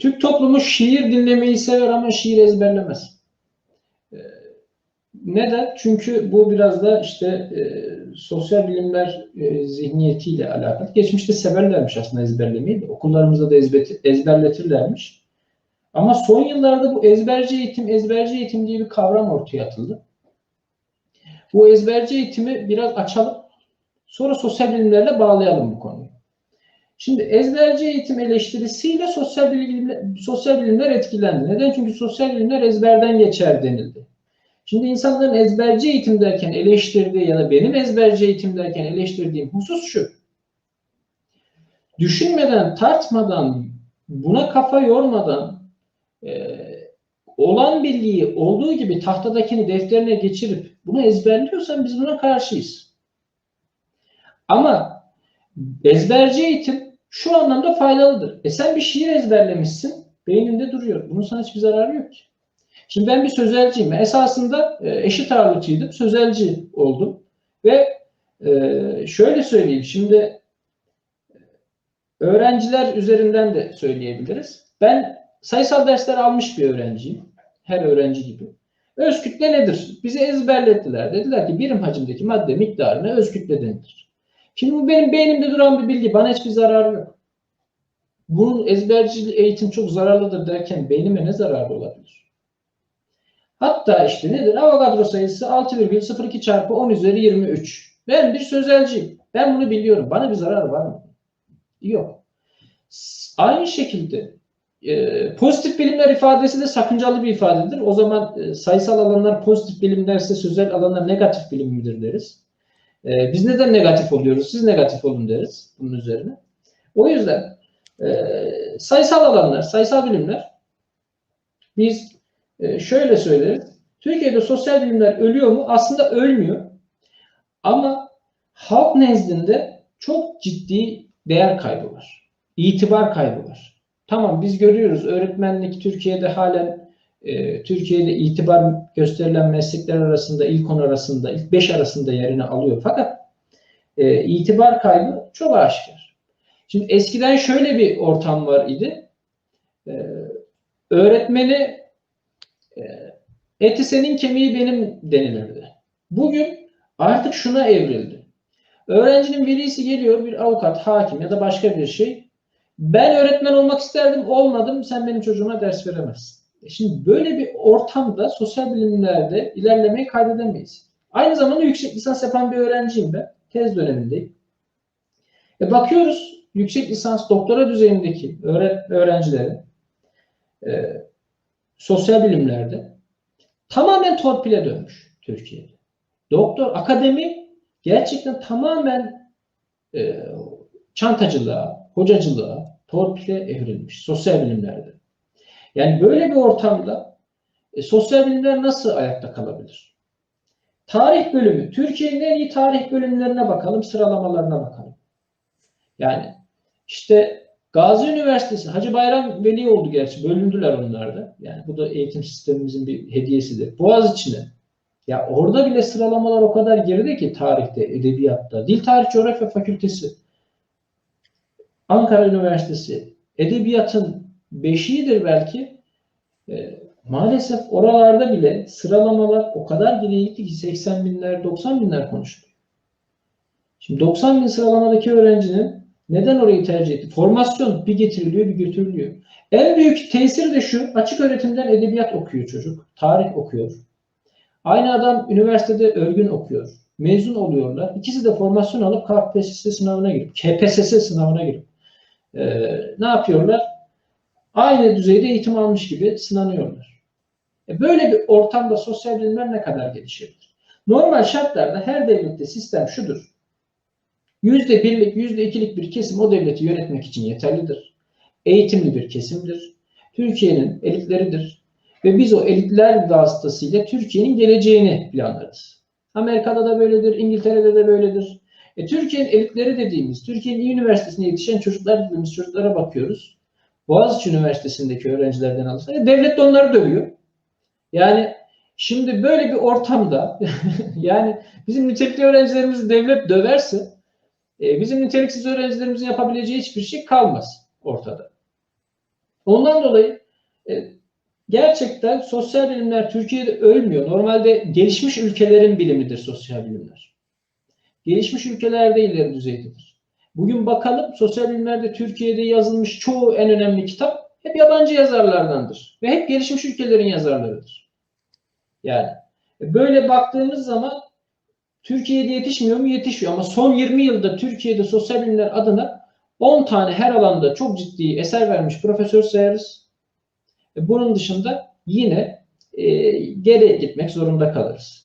Türk toplumu şiir dinlemeyi sever ama şiir ezberlemez. Ee, Neden? Çünkü bu biraz da işte e, sosyal bilimler e, zihniyetiyle alakalı. Geçmişte severlermiş aslında ezberlemeyi. de. Okullarımızda da ezbet- ezberletirlermiş. Ama son yıllarda bu ezberci eğitim, ezberci eğitim diye bir kavram ortaya atıldı. Bu ezberci eğitimi biraz açalım. Sonra sosyal bilimlerle bağlayalım bu konuyu. Şimdi ezberci eğitim eleştirisiyle sosyal bilimler, sosyal bilimler etkilendi. Neden? Çünkü sosyal bilimler ezberden geçer denildi. Şimdi insanların ezberci eğitim derken eleştirdiği ya da benim ezberci eğitim derken eleştirdiğim husus şu. Düşünmeden, tartmadan, buna kafa yormadan e, olan bilgiyi olduğu gibi tahtadakini defterine geçirip bunu ezberliyorsan biz buna karşıyız. Ama ezberci eğitim şu anlamda faydalıdır. E sen bir şiir ezberlemişsin, beyninde duruyor. Bunun sana hiçbir zararı yok ki. Şimdi ben bir sözelciyim. Esasında e, eşit ağırlıkçıydım, sözelci oldum. Ve e, şöyle söyleyeyim, şimdi e, öğrenciler üzerinden de söyleyebiliriz. Ben sayısal dersler almış bir öğrenciyim. Her öğrenci gibi. Öz kütle nedir? Bizi ezberlettiler. Dediler ki birim hacimdeki madde miktarına öz kütle denilir. Şimdi bu benim beynimde duran bir bilgi. Bana hiçbir zararı yok. Bunun ezberci eğitim çok zararlıdır derken beynime ne zararı olabilir? Hatta işte nedir? Avogadro sayısı 6,02 çarpı 10 üzeri 23. Ben bir sözelciyim. Ben bunu biliyorum. Bana bir zararı var mı? Yok. Aynı şekilde e, pozitif bilimler ifadesi de sakıncalı bir ifadedir. O zaman e, sayısal alanlar pozitif bilimlerse sözel alanlar negatif bilim midir deriz. E, biz neden negatif oluyoruz? Siz negatif olun deriz bunun üzerine. O yüzden e, sayısal alanlar, sayısal bilimler biz e, şöyle söyleriz. Türkiye'de sosyal bilimler ölüyor mu? Aslında ölmüyor. Ama halk nezdinde çok ciddi değer kaybı var. İtibar kaybı var. Tamam biz görüyoruz öğretmenlik Türkiye'de halen e, Türkiye'de itibar gösterilen meslekler arasında ilk 10 arasında, ilk 5 arasında yerini alıyor. Fakat e, itibar kaybı çok aşikar. Şimdi eskiden şöyle bir ortam var idi. E, öğretmeni e, eti senin kemiği benim denilirdi. Bugün artık şuna evrildi. Öğrencinin velisi geliyor bir avukat, hakim ya da başka bir şey. Ben öğretmen olmak isterdim, olmadım. Sen benim çocuğuma ders veremezsin. E Şimdi böyle bir ortamda sosyal bilimlerde ilerlemeyi kaydedemeyiz. Aynı zamanda yüksek lisans yapan bir öğrenciyim ben. Tez dönemindeyim. E bakıyoruz yüksek lisans doktora düzeyindeki öğrencilerin e, sosyal bilimlerde tamamen torpile dönmüş Türkiye'de. Doktor, akademi gerçekten tamamen e, çantacılığa, hocacılığa, torpile evrilmiş sosyal bilimlerde. Yani böyle bir ortamda e, sosyal bilimler nasıl ayakta kalabilir? Tarih bölümü, Türkiye'nin en iyi tarih bölümlerine bakalım, sıralamalarına bakalım. Yani işte Gazi Üniversitesi, Hacı Bayram Veli oldu gerçi, bölündüler onlar da. Yani bu da eğitim sistemimizin bir hediyesidir. Boğaziçi'ne. Ya orada bile sıralamalar o kadar geride ki tarihte, edebiyatta. Dil Tarih Coğrafya Fakültesi, Ankara Üniversitesi, edebiyatın beşiğidir belki. E, maalesef oralarda bile sıralamalar o kadar geriye gitti ki 80 binler, 90 binler konuştu. Şimdi 90 bin sıralamadaki öğrencinin neden orayı tercih etti? Formasyon bir getiriliyor, bir götürülüyor. En büyük tesir de şu, açık öğretimden edebiyat okuyor çocuk, tarih okuyor. Aynı adam üniversitede örgün okuyor. Mezun oluyorlar. İkisi de formasyon alıp KPSS sınavına girip, KPSS sınavına girip e, ne yapıyorlar? Aynı düzeyde eğitim almış gibi sınanıyorlar. E, böyle bir ortamda sosyal bilimler ne kadar gelişebilir? Normal şartlarda her devlette sistem şudur. Yüzde birlik, yüzde ikilik bir kesim o devleti yönetmek için yeterlidir. Eğitimli bir kesimdir. Türkiye'nin elitleridir. Ve biz o elitler vasıtasıyla Türkiye'nin geleceğini planlarız. Amerika'da da böyledir, İngiltere'de de böyledir. E, Türkiye'nin elitleri dediğimiz, Türkiye'nin iyi üniversitesine yetişen çocuklar dediğimiz çocuklara bakıyoruz. Boğaziçi Üniversitesi'ndeki öğrencilerden alırsak, e, devlet de onları dövüyor. Yani şimdi böyle bir ortamda, yani bizim nitelikli öğrencilerimizi devlet döverse, e, bizim niteliksiz öğrencilerimizin yapabileceği hiçbir şey kalmaz ortada. Ondan dolayı e, gerçekten sosyal bilimler Türkiye'de ölmüyor. Normalde gelişmiş ülkelerin bilimidir sosyal bilimler. Gelişmiş ülkelerde ileri düzeydedir. Bugün bakalım sosyal bilimlerde Türkiye'de yazılmış çoğu en önemli kitap hep yabancı yazarlardandır. Ve hep gelişmiş ülkelerin yazarlarıdır. Yani e, böyle baktığımız zaman Türkiye'de yetişmiyor mu? Yetişiyor. Ama son 20 yılda Türkiye'de sosyal bilimler adına 10 tane her alanda çok ciddi eser vermiş profesör sayarız. E, Bunun dışında yine e, geri gitmek zorunda kalırız.